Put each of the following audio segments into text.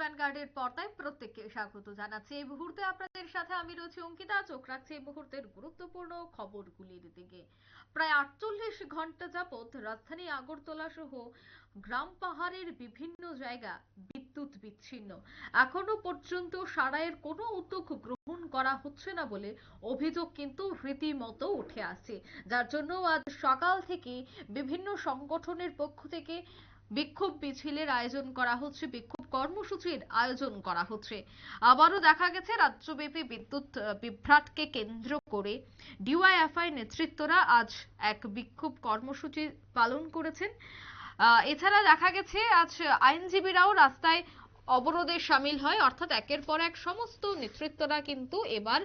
ভ্যানগার্ডের পর্দায় প্রত্যেককে স্বাগত জানাচ্ছি। এই মুহূর্তে আপনাদের সাথে আমি রয়েছি অঙ্কিতা। চোখ রাখছি এই মুহূর্তের গুরুত্বপূর্ণ খবরগুলির দিকে। প্রায় আটচল্লিশ ঘণ্টা যাবৎ রাজধানী আগরতলা সহ গ্রাম পাহাড়ের বিভিন্ন জায়গা বিদ্যুৎ বিচ্ছিন্ন। এখনও পর্যন্ত সারাইয়ের কোনো উদ্যোগ গ্রহণ করা হচ্ছে না বলে অভিযোগ কিন্তু রীতিমতো উঠে আসছে। যার জন্য আজ সকাল থেকে বিভিন্ন সংগঠনের পক্ষ থেকে বিক্ষোভ মিছিলের আয়োজন করা হচ্ছে। বিক্ষোভ কর্মসূচির আয়োজন করা হচ্ছে। আবারও দেখা গেছে, রাজ্যব্যাপী বিদ্যুৎ বিভ্রাটকে কেন্দ্র করে ডিওয়াইএফআই নেতৃত্বরা আজ এক বিক্ষোভ কর্মসূচি পালন করেছেন। এছাড়া দেখা গেছে, আজ আইনজীবীরাও রাস্তায় অবরোধে সামিল হয়, অর্থাৎ একের পর এক সমস্ত নেতৃত্বরা কিন্তু এবার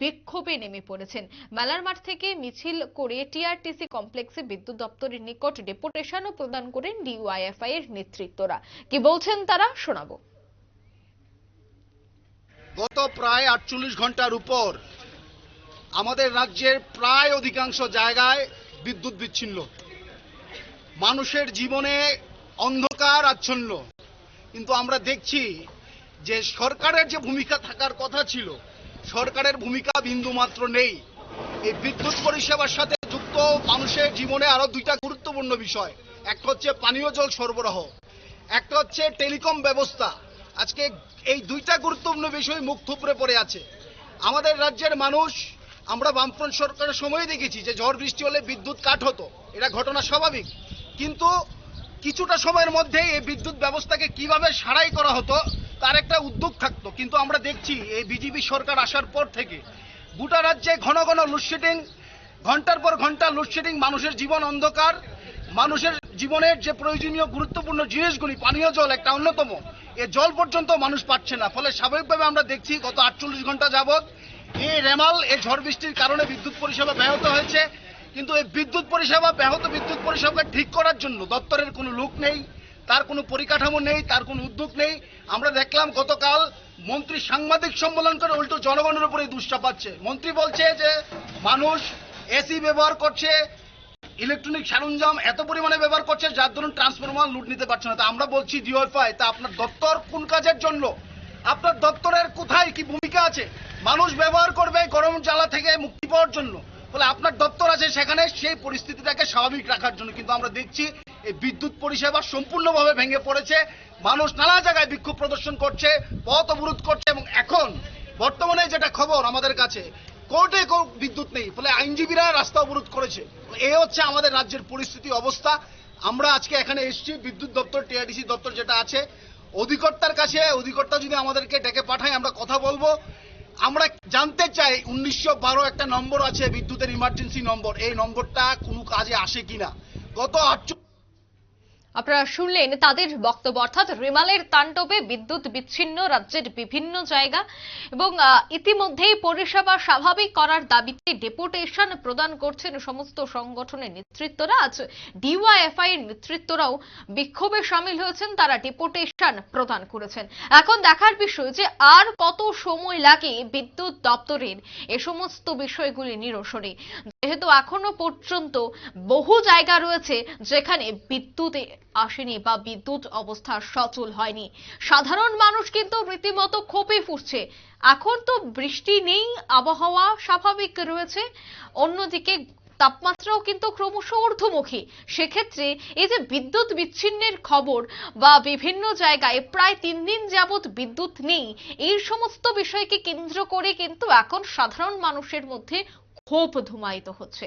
বিক্ষোভে নেমে পড়েছেন। মেলার মাঠ থেকে মিছিল করে টিআরটিসি কমপ্লেক্সে বিদ্যুৎ দপ্তরের নিকট ডেপুটেশনও প্রদান করেন ডিওয়াইএফআই এর নেতৃত্বরা। কি বলছেন তারা, শোনাবো। গত প্রায় আটচল্লিশ ঘণ্টার উপর আমাদের রাজ্যের প্রায় অধিকাংশ জায়গায় বিদ্যুৎ বিচ্ছিন্ন। মানুষের জীবনে অন্ধকার আচ্ছন্ন। কিন্তু আমরা দেখছি যে সরকারের যে ভূমিকা থাকার কথা ছিল, সরকারের ভূমিকা বিন্দু মাত্র নেই। এই বিদ্যুৎ পরিষেবার সাথে যুক্ত মানুষের জীবনে আরও দুইটা গুরুত্বপূর্ণ বিষয়। একটা হচ্ছে পানীয় জল সরবরাহ, একটা হচ্ছে টেলিকম ব্যবস্থা। আজকে এই দুইটা গুরুত্বপূর্ণ বিষয় মুখ থুপড়ে পড়ে আছে। আমাদের রাজ্যের মানুষ, আমরা বামফ্রন্ট সরকারের সময় দেখেছি যে ঝড় বৃষ্টি হলে বিদ্যুৎ কাট হতো। এটা ঘটনা স্বাভাবিক। কিন্তু কিছুটা সময়ের মধ্যে এই বিদ্যুৎ ব্যবস্থাকে কীভাবে সারাই করা হতো, তার একটা উদ্যোগ থাকতো। কিন্তু আমরা দেখছি এই বিজেপি সরকার আসার পর থেকে গোটা রাজ্যে ঘন ঘন লোডশেডিং ঘণ্টার পর ঘণ্টা লোডশেডিং মানুষের জীবন অন্ধকার, মানুষের জীবনের যে প্রয়োজনীয় গুরুত্বপূর্ণ জিনিসগুলি, পানীয় জল একটা অন্যতম। এ জল পর্যন্ত মানুষ পাচ্ছে না। ফলে স্বাভাবিকভাবে আমরা দেখছি গত আটচল্লিশ ঘণ্টা যাবৎ এই রেমাল, এই ঝড় বৃষ্টির কারণে বিদ্যুৎ পরিষেবা ব্যাহত হয়েছে। কিন্তু এই বিদ্যুৎ পরিষেবা, ব্যাহত বিদ্যুৎ পরিষেবাকে ঠিক করার জন্য দপ্তরের কোনো লোক নেই, তার কোনো পরিকাঠামো নেই, তার কোনো উদ্যোগ নেই। আমরা দেখলাম গতকাল মন্ত্রী সাংবাদিক সম্মেলন করে উল্টো জনগণের উপরে দোষ চাপাচ্ছে মন্ত্রী বলছে যে, মানুষ এসি ব্যবহার করছে, ইলেকট্রনিক সরঞ্জাম এত পরিমাণে ব্যবহার করছে, যার ধরুন ট্রান্সফরমার লুট নিতে পারছে না। তা আমরা বলছি ডিওএফআই তা আপনার দপ্তর কোন কাজের জন্য? আপনার দপ্তরের কোথায় কি ভূমিকা আছে? মানুষ ব্যবহার করবে গরম জ্বালা থেকে মুক্তি পাওয়ার জন্য। ফলে আপনার দপ্তর আছে সেখানে, সেই পরিস্থিতিটাকে স্বাভাবিক রাখার জন্য। কিন্তু আমরা দেখছি এই বিদ্যুৎ পরিষেবা সম্পূর্ণভাবে ভেঙে পড়েছে। মানুষ নানা জায়গায় বিক্ষোভ প্রদর্শন করছে, পথ অবরোধ করছে এবং এখন বর্তমানে যেটা খবর আমাদের কাছে, কোর্টে বিদ্যুৎ নেই, ফলে আইনজীবীরা রাস্তা অবরোধ করেছে। এ হচ্ছে আমাদের রাজ্যের পরিস্থিতি অবস্থা। আমরা আজকে এখানে এসেছি, বিদ্যুৎ দপ্তর, টিআরডিসি দপ্তর যেটা আছে, অধিকর্তার কাছে, অধিকর্তা যদি আমাদেরকে ডেকে পাঠায়, আমরা কথা বলব। আমরা জানতে চাই, উনিশশো বারো একটা নম্বর আছে, বিদ্যুতের ইমার্জেন্সি নম্বর। এই নম্বরটা কোনো কাজে আসে কিনা? গত আট আপনারা শুনলেন তাদের বক্তব্য, অর্থাৎ রেমালের তাণ্ডবে বিদ্যুৎ বিচ্ছিন্ন রাজ্যের বিভিন্ন জায়গা এবং ইতিমধ্যেই পরিষেবা স্বাভাবিক করার দাবিতে ডেপুটেশন প্রদান করছেন সমস্ত সংগঠনের নেতৃত্বরা। আজ ডিওয়াইএফআই এর নেতৃত্বরাও বিক্ষোভে সামিল হয়েছেন, তারা ডেপুটেশন প্রদান করেছেন। এখন দেখার বিষয় যে আর কত সময় লাগে বিদ্যুৎ দপ্তরের এ সমস্ত বিষয়গুলি নিরসনে। যেহেতু এখনও পর্যন্ত বহু জায়গা রয়েছে যেখানে বিদ্যুৎ আসেনি বা বিদ্যুৎ অবস্থা সচল হয়নি। সাধারণ মানুষ কিন্তু রীতিমতো ক্ষোভে ফুটছে এখন তো বৃষ্টি নেই, আবহাওয়া স্বাভাবিক রয়েছে। অন্যদিকে তাপমাত্রাও কিন্তু ক্রমশ ঊর্ধ্বমুখী। সেক্ষেত্রে এই যে বিদ্যুৎ বিচ্ছিন্নের খবর বা বিভিন্ন জায়গায় প্রায় তিন দিন যাবৎ বিদ্যুৎ নেই, এই সমস্ত বিষয়কে কেন্দ্র করে কিন্তু এখন সাধারণ মানুষের মধ্যে ক্ষোভ ধুমায়িত হচ্ছে।